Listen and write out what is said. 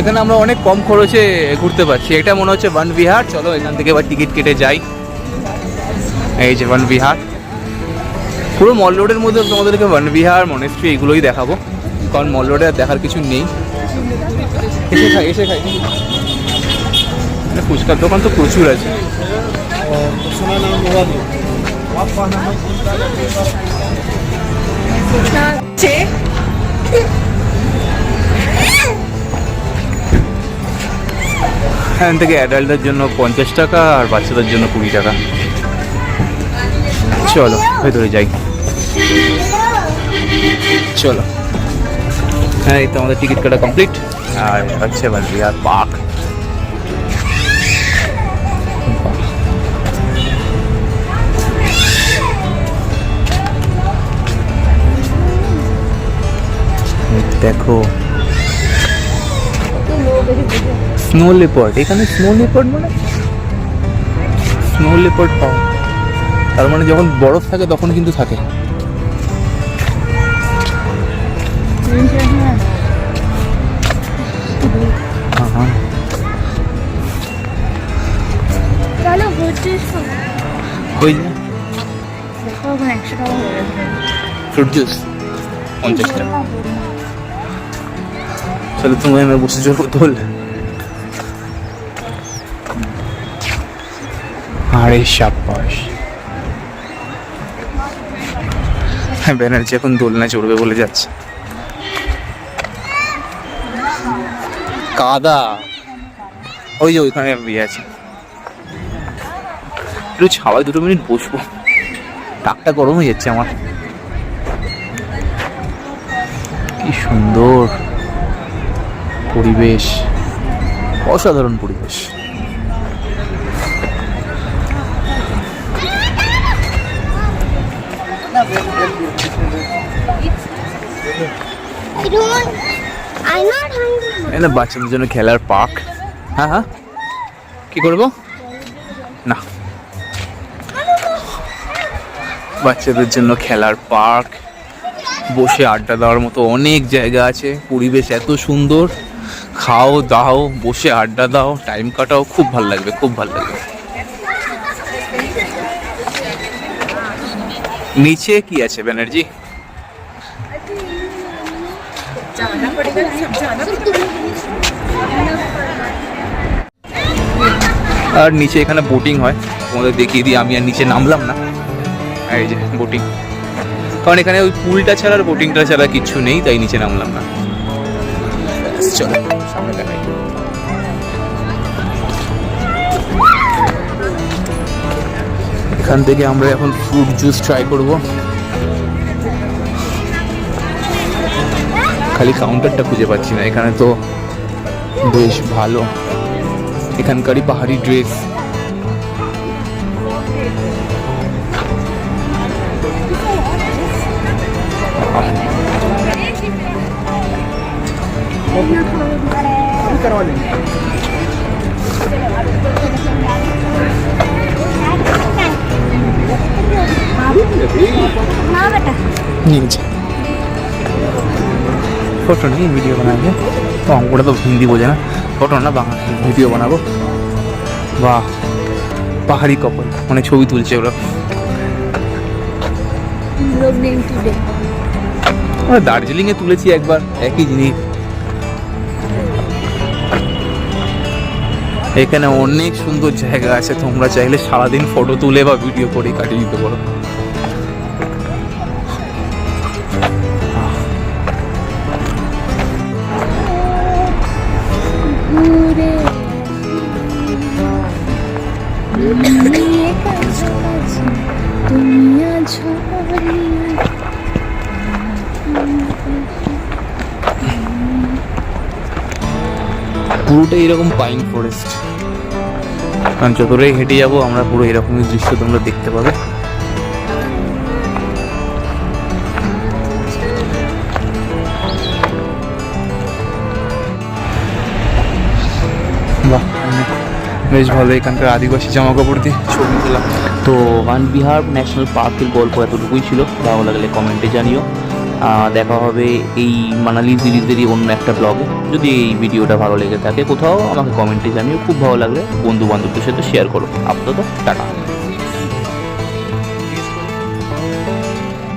সেখানে আমরা অনেক কম খরচে ঘুরতে পারছি। এটা মনে হচ্ছে বন বিহার চলো এখান থেকে এবার টিকিট কেটে যাই। এই যে বন বিহার পুরো মল রোডের মধ্যে তোমাদেরকে বন বিহার মনেস্ট্রি এগুলোই দেখাবো। কারণ মল রোডে আর দেখার কিছু নেই। এসে খাই এসে খাই। ফুচকার দোকান তো প্রচুর আছে। হচ্ছে এখান থেকে অ্যাডাল্টদের জন্য পঞ্চাশ টাকা আর বাচ্চাদের জন্য কুড়ি টাকা। চলো, ভেতরে যাই। চলো। হ্যাঁ এই তো আমাদের টিকিট কাটা কমপ্লিট আর হচ্ছে বিহার পার্ক দেখো। স্নো লেপার্ড এখানে স্নো লেপার্ড মানে? স্নো লেপার্ড পাও। তার মানে যখন বরফ থাকে তখন কিন্তু থাকে। ওই যে? ফ্রুট জুস পঞ্চাশ টাকা। চলো তুমি আমি বসে চলবো তোল আরে সাব্বাস হ্যাঁ ব্যানার্জি এখন দোলনায় চড়বে বলে যাচ্ছে। কাদা। ওই যে ওইখানে বিয়ে আছে। একটু ছাওয়ায় দুটো মিনিট বসবো। টাকটা গরম হয়ে যাচ্ছে আমার। কি সুন্দর পরিবেশ। অসাধারণ পরিবেশ। এটা বাচ্চাদের জন্য খেলার পার্ক। হ্যাঁ হ্যাঁ। কি করব? না। বাচ্চাদের জন্য খেলার পার্ক। বসে আড্ডা দেওয়ার মতো অনেক জায়গা আছে। পরিবেশ এত সুন্দর। খাও, দাও, বসে আড্ডা দাও, টাইম কাটাও। খুব ভালো লাগবে, খুব ভালো লাগবে। নিচে কি আছে ব্যানার্জি? আর নিচে এখানে বোটিং হয়। তোমাদের দেখিয়ে দিই, আমি আর নিচে নামলাম না। এই যে বোটিং কারণ এখানে ওই পুলটা ছাড়া আর বোটিংটা ছাড়া কিছু নেই, তাই নিচে নামলাম না। চলো। এখান থেকে আমরা এখন ফ্রুট জুস ট্রাই করব। খালি কাউন্টারটা খুঁজে পাচ্ছি না, এখানে তো বেশ ভালো। এখানকারই পাহাড়ি ড্রেস ना बेटा নিয়েছে ফটো নিয়ে ভিডিও বানাবে তো অঙ্কটা তো হিন্দি বোঝে না ফটো না বাংলা ভিডিও বানাবো বাহ পাহাড়ি কপল মানে ছবি তুলছে ওরা লোক নেই টুডে আমরা দার্জিলিংয়ে তুলেছি একবার একই জিনিস এখানে অনেক সুন্দর জায়গা আছে, তোমরা চাইলে সারাদিন ফটো তুলে বা ভিডিও করে কাটিয়ে দিতে পারো। পুরোটাই এরকম পাইন ফরেস্ট কারণ যতটাই হেঁটে যাব, আমরা পুরো এরকমই দৃশ্য তোমরা দেখতে পাবে। বেশ ভালো, এখানকার আদিবাসী জামা কাপড় দিয়ে ছবি তোলা। তো ওয়ান বিহার ন্যাশনাল পার্কের গল্প এতটুকুই ছিল। ভালো লাগলে কমেন্টে জানিও। দেখা হবে এই মানালি সিরিজেরই অন্য একটা ব্লগে যদি এই ভিডিওটা ভালো লেগে থাকে, কোথাও আমাকে কমেন্টে জানিও। খুব ভালো লাগলে বন্ধু বান্ধবদের সাথে শেয়ার করো। আপাতত টাটা।